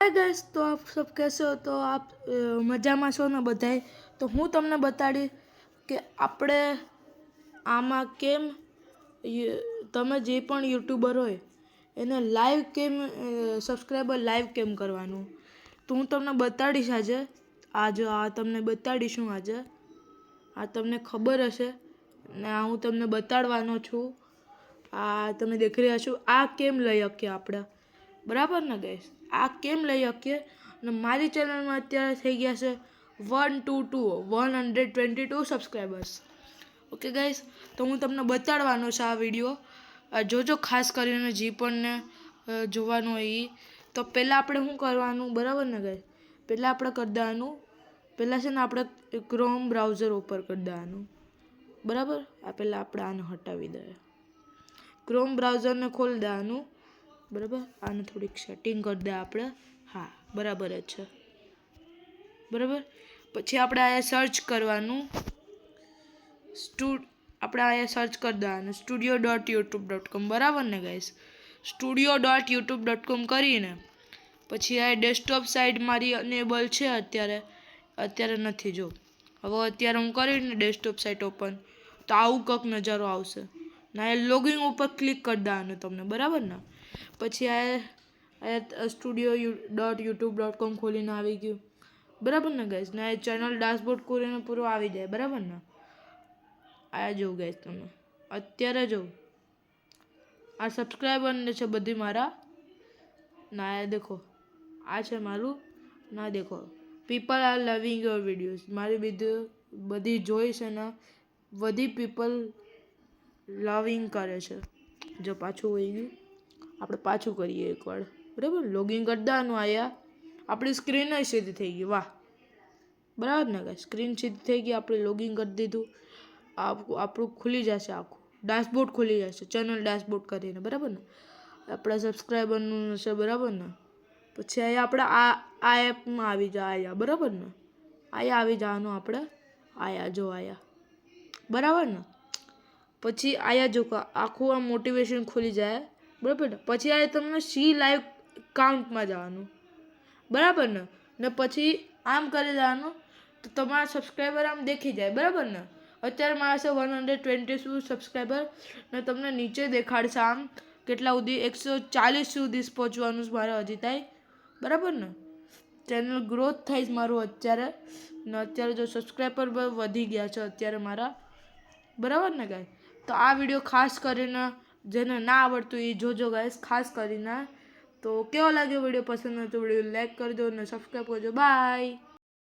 હાય ગઈસ તો આપ સબ કહેશો તો આપ મજામાં છો ને બધાય? તો હું તમને બતાડી કે આપણે આમાં કેમ તમે જે પણ યુટ્યુબર હોય, એને લાઈવ કેમ સબસ્ક્રાઈબર લાઈવ કેમ કરવાનું? તો હું તમને બતાડીશ આજે. આજે આ તમને બતાડીશું આજે. આ તમને ખબર હશે. ને આ હું તમને બતાડવાનો છું. આ તમે દેખી રહ્યા છો. આ કેમ લઈ શકીએ આપણે? બરાબર ને ગઈશ આ કેમ લઈ શકીએ અને મારી ચેનલમાં અત્યારે થઈ ગયા છે one two two, one hundred twenty two subscribers okay guys, તો હું તમને બતાડવાનો છે આ વીડિયો. જોજો ખાસ કરીને જે પણને જોવાનું હોય એ તો પહેલાં આપણે શું કરવાનું, બરાબર ને ગાઈસ? પહેલાં આપણે કરી દેવાનું. પહેલાં છે ને આપણે ક્રોમ બ્રાઉઝર ઓપન કરી દેવાનું. બરાબર? આ પહેલાં આપણે આને હટાવી દઈએ. ક્રોમ બ્રાઉઝરને ખોલી દેવાનું. બરાબર? આને થોડીક સેટિંગ કરી દે આપણે. હા, બરાબર જ છે. બરાબર? પછી આપણે અહીંયા સર્ચ કરવાનું. સ્ટુ, આપણે અહીંયા સર્ચ કરી દેવાનું. Studio dot YouTube dot com બરાબર ને guys studio dot YouTube dot com કરીને પછી આ ડેસ્કટોપ સાઇટ મારી અનેબલ છે અત્યારે. અત્યારે નથી, જો. હવે અત્યારે હું કરીને ડેસ્કટોપ સાઇટ ઓપન તો આવું કંઈક નજારો આવશે. ના એ લોગિંગ ઉપર ક્લિક કરી દેવાનું તમને, બરાબર ને? પછી આ studio you dot YouTube dot com ખોલીને આવી ગયું. બરાબર ને ગેસ ને ચેનલ ડેશબોર્ડ કરીને પૂરો આવી જાય, બરાબર ને? આ જોઉં ગાઈસ તમે. અત્યારે જોઉં. આ સબસ્ક્રાઈબર ને છે બધી મારા. ના એ દેખો, આ છે મારું. ના દેખો people are loving your videos મારી વીડિયો બધી જોઈશ અને બધી પીપલ લવિંગ કરે છે. જો પાછું હોય ગયું. આપણે પાછું કરીએ એકવાર. બરાબર? લોગિન કરી દેવાનું આયા. આપણી સ્ક્રીન જ સીધી થઈ ગઈ. વાહ. બરાબર ને કાંઈ સ્ક્રીન સીધી થઈ ગઈ, આપણે લોગિન કરી દીધું. આપ- આપણું ખુલી જશે આખું. ડેશબોર્ડ ખુલી જશે. ચેનલ ડેશબોર્ડ કરીને. બરાબર ને? આપણા સબસ્ક્રાઈબરનું હશે, બરાબર ને? પછી અહીંયા આપણે આ આ એપમાં આવી જાય આયા. બરાબર ને? આયા આવી જવાનું આપણે. આયા જો આયા. બરાબર ને? પછી આયા જો આખું આ મોટિવેશન ખુલી જાય. બરાબર ને? પછી આ તમને સી લાઈવ કાઉન્ટમાં જવાનું. બરાબર ને? ને પછી આમ કરી જવાનું તો તમારા સબસ્ક્રાઈબર આમ દેખી જાય. બરાબર ને? અત્યારે મારા છે વન હંડ્રેડ ટ્વેન્ટી સુધી સબસ્ક્રાઈબર ને તમને નીચે દેખાડશે આમ. કેટલા સુધી? એકસો ચાલીસ સુધી પહોંચવાનું મારે હજી થાય બરાબર ને? ચેનલ ગ્રોથ થાય મારું અત્યારે. ને અત્યારે જો સબસ્ક્રાઈબર વધી ગયા છે અત્યારે મારા. બરાબર ને ગાય? તો આ વીડિયો ખાસ કરીને જેને ના આવડતું એ જોજો ગાઈસ ખાસ કરીને. તો કેવો લાગ્યો વીડિયો પસંદ હતો વીડિયો લાઈક કરજો અને સબસ્ક્રાઈબ કરજો. બાય